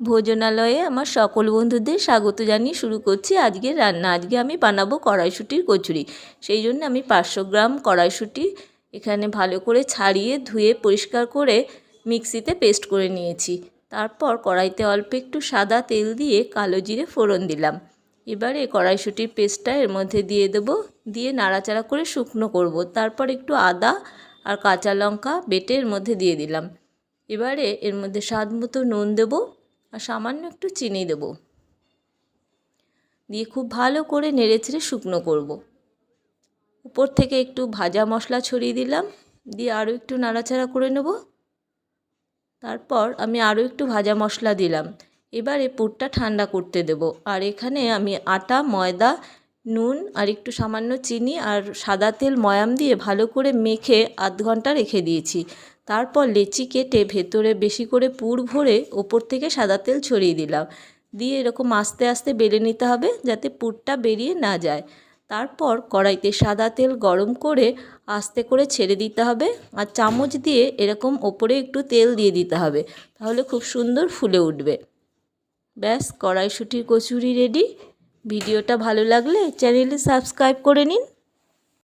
ভোজনালয়ে আমার সকল বন্ধুদের স্বাগত জানিয়ে শুরু করছি আজকে রান্না। আজকে আমি বানাবো কড়াইশুঁটির কচুরি। সেই জন্য আমি পাঁচশো গ্রাম কড়াইশুঁটি এখানে ভালো করে ছাড়িয়ে, ধুয়ে, পরিষ্কার করে মিক্সিতে পেস্ট করে নিয়েছি। তারপর কড়াইতে অল্প একটু সাদা তেল দিয়ে কালো জিরে ফোড়ন দিলাম। এবারে কড়াইশুঁটির পেস্টটা এর মধ্যে দিয়ে দেবো। দিয়ে নাড়াচাড়া করে শুকনো করব। তারপর একটু আদা আর কাঁচা লঙ্কা বেটে এর মধ্যে দিয়ে দিলাম। এবারে এর মধ্যে স্বাদ মতো নুন দেবো। আর সামান্য একটু চিনি দেব। দিয়ে খুব ভালো করে নেড়েচেড়ে শুকনো করব। উপর থেকে একটু ভাজা মশলা ছড়িয়ে দিলাম, দিয়ে আরও একটু নাড়াচাড়া করে নেব। তারপর আমি আরও একটু ভাজা মশলা দিলাম। এবারে পুরটা ঠান্ডা করতে দেব। আর এখানে আমি আটা, ময়দা, নুন আর একটু সামান্য চিনি আর সাদা তেল, ময়াম দিয়ে ভালো করে মেখে আধ ঘণ্টা রেখে দিয়েছি। তারপর লেচি কেটে ভেতরে বেশি করে পুর ভরে ওপর থেকে সাদা তেল ছড়িয়ে দিলাম। দিয়ে এরকম আস্তে আস্তে বেলে নিতে হবে যাতে পুরটা বেরিয়ে না যায়। তারপর কড়াইতে সাদা তেল গরম করে আস্তে করে ছেড়ে দিতে হবে আর চামচ দিয়ে এরকম ওপরে একটু তেল দিয়ে দিতে হবে তাহলে খুব সুন্দর ফুলে উঠবে। ব্যাস, কড়াইশুঁটির কচুরি রেডি। ভিডিওটা ভালো লাগলে চ্যানেলটি সাবস্ক্রাইব করে নিন।